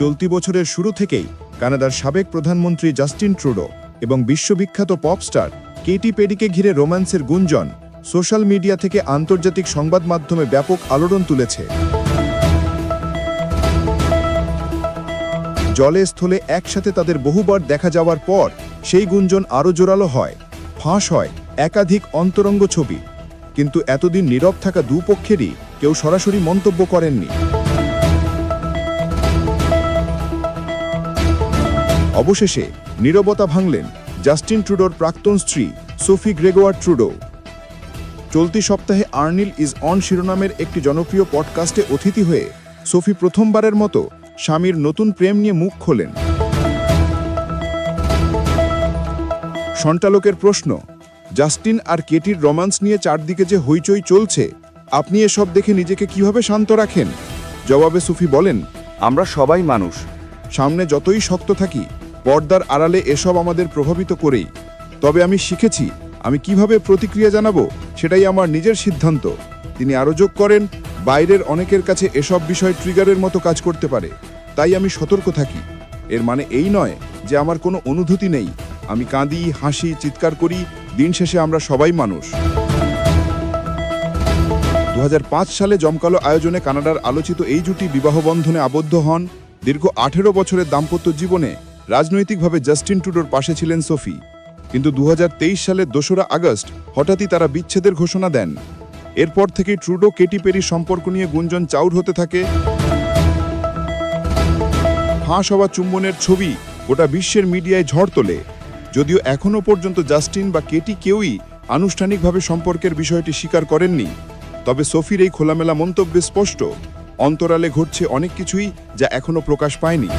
চলতি বছরের শুরু থেকেই কানাডার সাবেক প্রধানমন্ত্রী জাস্টিন ট্রুডো এবং বিশ্ববিখ্যাত পপ স্টার কেটি পেরিকে ঘিরে রোম্যান্সের গুঞ্জন সোশ্যাল মিডিয়া থেকে আন্তর্জাতিক সংবাদ মাধ্যমে ব্যাপক আলোড়ন তুলেছে। জলে স্থলে একসাথে তাদের বহুবার দেখা যাওয়ার পর সেই গুঞ্জন আরও জোরালো হয়, ফাঁস হয়, একাধিক অন্তরঙ্গ ছবি। কিন্তু এতদিন নীরব থাকা দুপক্ষেরই কেউ সরাসরি মন্তব্য করেননি। অবশেষে নীরবতা ভাঙলেন জাস্টিন ট্রুডোর প্রাক্তন স্ত্রী সোফি গ্রেগোয়ার ট্রুডো। চলতি সপ্তাহে আর্নিল ইজ অন শিরোনামের একটি জনপ্রিয় পডকাস্টে অতিথি হয়ে সোফি প্রথমবারের মতো স্বামীর নতুন প্রেম নিয়ে মুখ খোলেন। সন্টালকের প্রশ্ন, জাস্টিন আর কেটির রোমান্স নিয়ে চারদিকে যে হইচই চলছে, আপনি এসব দেখে নিজেকে কীভাবে শান্ত রাখেন? জবাবে সুফি বলেন, আমরা সবাই মানুষ। সামনে যতই শক্ত থাকি পর্দার আড়ালে এসব আমাদের প্রভাবিত করেই। তবে আমি শিখেছি, আমি কীভাবে প্রতিক্রিয়া জানাব সেটাই আমার নিজের সিদ্ধান্ত। তিনি আরও যোগ করেন, বাইরের অনেকের কাছে এসব বিষয় ট্রিগারের মতো কাজ করতে পারে, তাই আমি সতর্ক থাকি। এর মানে এই নয় যে আমার কোনো অনুভূতি নেই। আমি কাঁদি, হাসি, চিৎকার করি, দিন শেষে আমরা সবাই মানুষ। দু হাজার পাঁচ সালে জমকালো আয়োজনে কানাডার আলোচিত এই জুটি বিবাহ বন্ধনে আবদ্ধ হন দীর্ঘ আঠেরো বছরের দাম্পত্য জীবনে। রাজনৈতিকভাবে জাস্টিন টুডোর পাশে ছিলেন সোফি। কিন্তু দু হাজার তেইশ সালের দোসরা আগস্ট হঠাৎই তারা বিচ্ছেদের ঘোষণা দেন। এরপর থেকে ট্রুডো, কেটি পেরি সম্পর্ক নিয়ে গুঞ্জন চাউর হতে থাকে। ফাঁস হওয়া চুম্বনের ছবি গোটা বিশ্বের মিডিয়ায় ঝড় তোলে। যদিও এখনও পর্যন্ত জাস্টিন বা কেটি কেউই আনুষ্ঠানিকভাবে সম্পর্কের বিষয়টি স্বীকার করেননি। তবে সোফির এই খোলামেলা মন্তব্যে স্পষ্ট, অন্তরালে ঘটছে অনেক কিছুই যা এখনও প্রকাশ পায়নি।